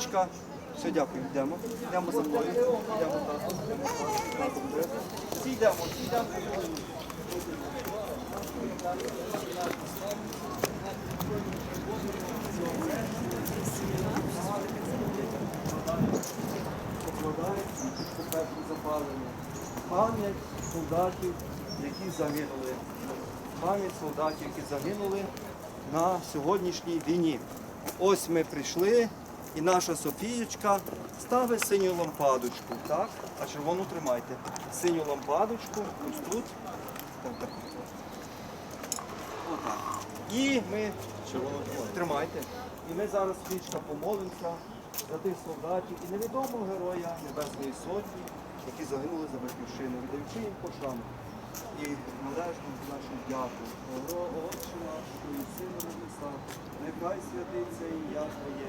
Софієчка. Все, дякую, йдемо. Йдемо за мною. Йдемо так. Всі йдемо, всі йдемо. Пам'ять солдатів, які загинули. Пам'ять солдатів, які загинули на сьогоднішній війні. Ось ми прийшли, і наша Софієчка ставить синю лампадочку, так? А червону тримайте. Синю лампадочку, ось тут. Так, так. Отак. І ми червону тримайте. І ми зараз свічка помолимося за тих солдатів і невідомого героя Небесної Сотні, які загинули за батьківщину, віддаючи їм пошану. І належно нашу дяку. Отче наш, і сину небеса, нехай святиться ім'я Твоє,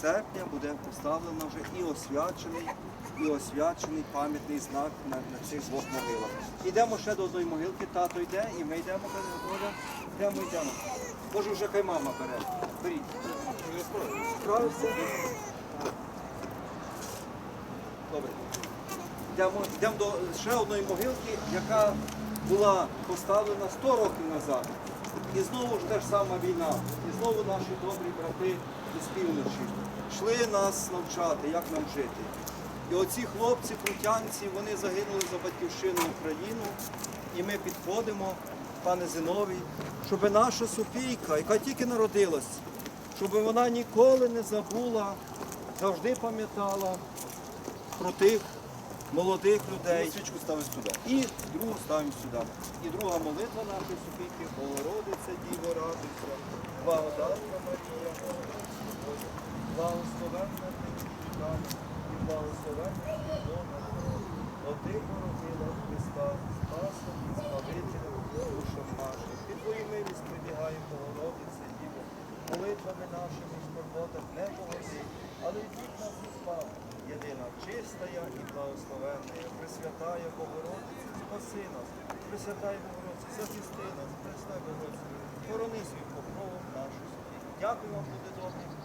серпня буде поставлено вже і освячений, і освячений пам'ятний знак на, на цих двох могилах. Йдемо ще до одної могилки, тато йде, і ми йдемо, Оля. Йдемо, йдемо. Може вже хай мама бере. Беріть. Добре. Йдемо, йдемо до ще одної могилки, яка була поставлена 100 років назад. І знову ж та ж сама війна. І знову наші добрі брати із півночі йшли нас навчати, як нам жити. І оці хлопці, крутянці, вони загинули за батьківщину Україну. І ми підходимо, пане Зиновій, щоб наша Софійка, яка тільки народилась, щоб вона ніколи не забула, завжди пам'ятала про тих молодих людей. Свічку ставиш туди. І другу ставимо сюди. І друга молитва нашої Софійки, Богородиця, Діво, радуйся, благодатна Марія, благословенна ти і благословенна Твого. Бо ти породила Христа, Спасом і Збавителем душам нашим. Під Твою милість прибігає Богородиця, Діво, молитвами нашими і скорботах не погоди, але йдіть нас і спав. Єдина чистая і благословенна, Пресвятая Богородиця, спаси нас, Пресвятая Богородиця, захисти нас, Пресвятая Богородиця, хорони свій покровом нашу. Дякую вам, буде добре.